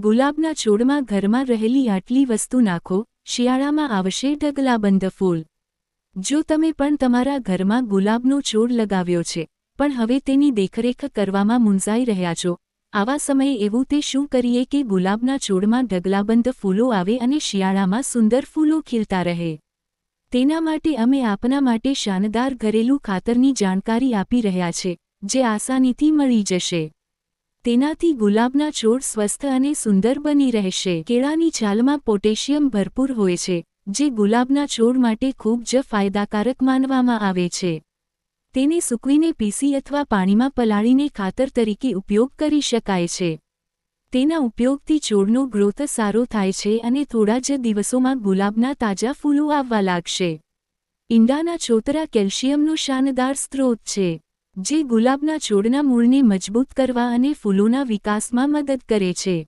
ગુલાબના છોડમાં ઘરમાં રહેલી આટલી વસ્તુ નાખો, શિયાળામાં આવશે ઢગલાબંધ ફૂલ. જો તમે પણ તમારા ઘરમાં ગુલાબનો છોડ લગાવ્યો છે, પણ હવે તેની દેખરેખ કરવામાં મૂંઝાઈ રહ્યા છો, આવા સમયે એવું તે શું કરીએ કે ગુલાબના છોડમાં ઢગલાબંધ ફૂલો આવે અને શિયાળામાં સુંદર ફૂલો ખીલતા રહે. તેના માટે અમે આપના માટે શાનદાર ઘરેલું ખાતરની જાણકારી આપી રહ્યા છે, જે આસાનીથી મળી જશે. તેનાથી ગુલાબના છોડ સ્વસ્થ અને સુંદર બની રહેશે. કેળાની છાલમાં પોટેશિયમ ભરપૂર હોય છે, જે ગુલાબના છોડ માટે ખૂબ જ ફાયદાકારક માનવામાં આવે છે. તેને સૂકવીને પીસી અથવા પાણીમાં પલાળીને ખાતર તરીકે ઉપયોગ કરી શકાય છે. તેના ઉપયોગથી છોડનો ગ્રોથ સારો થાય છે અને થોડા જ દિવસોમાં ગુલાબના તાજા ફૂલો આવવા લાગશે. ઈંડાના છોતરા કેલ્શિયમનો શાનદાર સ્ત્રોત છે. જે ગુલાબના છોડના મૂળને મજબૂત કરવા અને ફૂલોના વિકાસમાં મદદ કરે છે.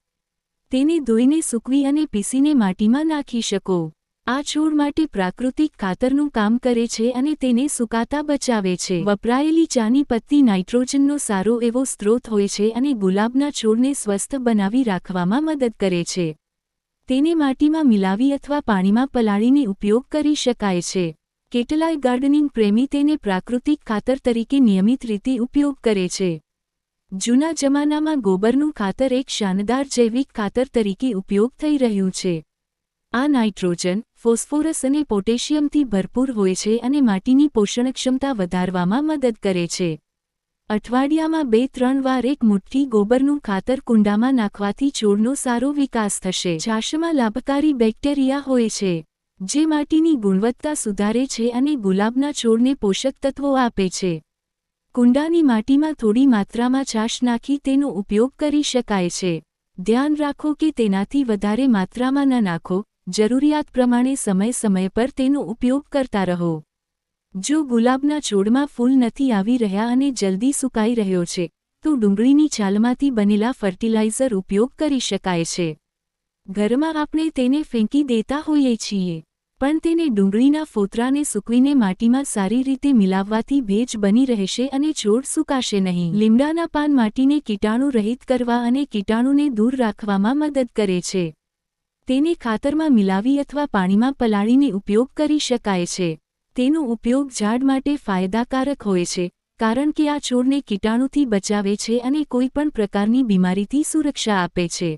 તેને ધોઈને સૂકવી અને પીસીને માટીમાં નાખી શકો. આ છોડ માટે પ્રાકૃતિક ખાતરનું કામ કરે છે અને તેને સુકાતા બચાવે છે. વપરાયેલી ચાની પત્તી નાઇટ્રોજનનો સારો એવો સ્ત્રોત હોય છે અને ગુલાબના છોડને સ્વસ્થ બનાવી રાખવામાં મદદ કરે છે. તેને માટીમાં મિલાવી અથવા પાણીમાં પલાળીને ઉપયોગ કરી શકાય છે. કેટલાય ગાર્ડનિંગ પ્રેમી તેને પ્રાકૃતિક ખાતર તરીકે નિયમિત રીતે ઉપયોગ કરે છે. જૂના જમાનામાં ગોબરનું ખાતર એક શાનદાર જૈવિક ખાતર તરીકે ઉપયોગ થઈ રહ્યું છે. આ નાઇટ્રોજન, ફોસ્ફોરસ અને પોટેશિયમથી ભરપૂર હોય છે અને માટીની પોષણક્ષમતા વધારવામાં મદદ કરે છે. અઠવાડિયામાં બે ત્રણ વાર એક મુઠ્ઠી ગોબરનું ખાતર કુંડામાં નાખવાથી છોડનો સારો વિકાસ થશે. છાશમાં લાભકારી બેક્ટેરિયા હોય છે. જે માટીની ગુણવત્તા સુધારે છે અને ગુલાબના છોડને પોષક તત્વો આપે છે. કુંડાની માટીમાં થોડી માત્રામાં છાશ નાખી તેનો ઉપયોગ કરી શકાય છે. ધ્યાન રાખો કે તેનાથી વધારે માત્રામાં ન નાખો, જરૂરિયાત પ્રમાણે સમય સમય પર તેનો ઉપયોગ કરતા રહો. જો ગુલાબના છોડમાં ફૂલ નથી આવી રહ્યા અને જલ્દી સુકાઈ રહ્યો છે, તો ડુંગળીની છાલમાંથી બનેલા ફર્ટિલાઇઝર ઉપયોગ કરી શકાય છે. ઘરમાં આપણે તેને ફેંકી દેતા હોઈએ છીએ. પણ તેને ડુંગળીના ફોતરાને સૂકવીને માટીમાં સારી રીતે મિલાવવાથી ભેજ બની રહેશે અને છોડ સુકાશે નહીં. લીમડાના પાન માટીને કીટાણુ રહિત કરવા અને કીટાણુને દૂર રાખવામાં મદદ કરે છે. તેને ખાતરમાં મિલાવી અથવા પાણીમાં પલાળીને ઉપયોગ કરી શકાય છે. તેનો ઉપયોગ ઝાડ માટે ફાયદાકારક હોય છે, કારણ કે આ છોડને કીટાણુથી બચાવે છે અને કોઈપણ પ્રકારની બીમારીથી સુરક્ષા આપે છે.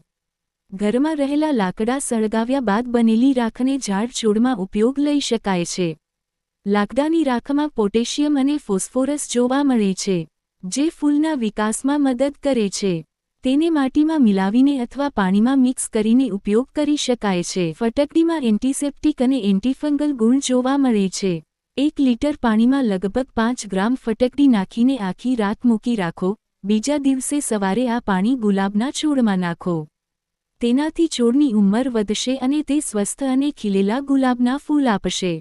ઘરમાં રહેલા લાકડા સળગાવ્યા બાદ બનેલી રાખને ઝાડ છોડમાં ઉપયોગ લઈ શકાય છે. લાકડાની રાખમાં પોટેશિયમ અને ફોસ્ફોરસ જોવા મળે છે, જે ફૂલના વિકાસમાં મદદ કરે છે. તેને માટીમાં મિલાવીને અથવા પાણીમાં મિક્સ કરીને ઉપયોગ કરી શકાય છે. ફટકડીમાં એન્ટિસેપ્ટિક અને એન્ટીફંગલ ગુણ જોવા મળે છે. એક લીટર પાણીમાં લગભગ પાંચ ગ્રામ ફટકડી નાખીને આખી રાત મૂકી રાખો. બીજા દિવસે સવારે આ પાણી ગુલાબના છોડમાં નાખો. તેનાથી છોડની ઉંમર વધશે અને તે સ્વસ્થ અને ખીલેલા ગુલાબના ફૂલ આપશે.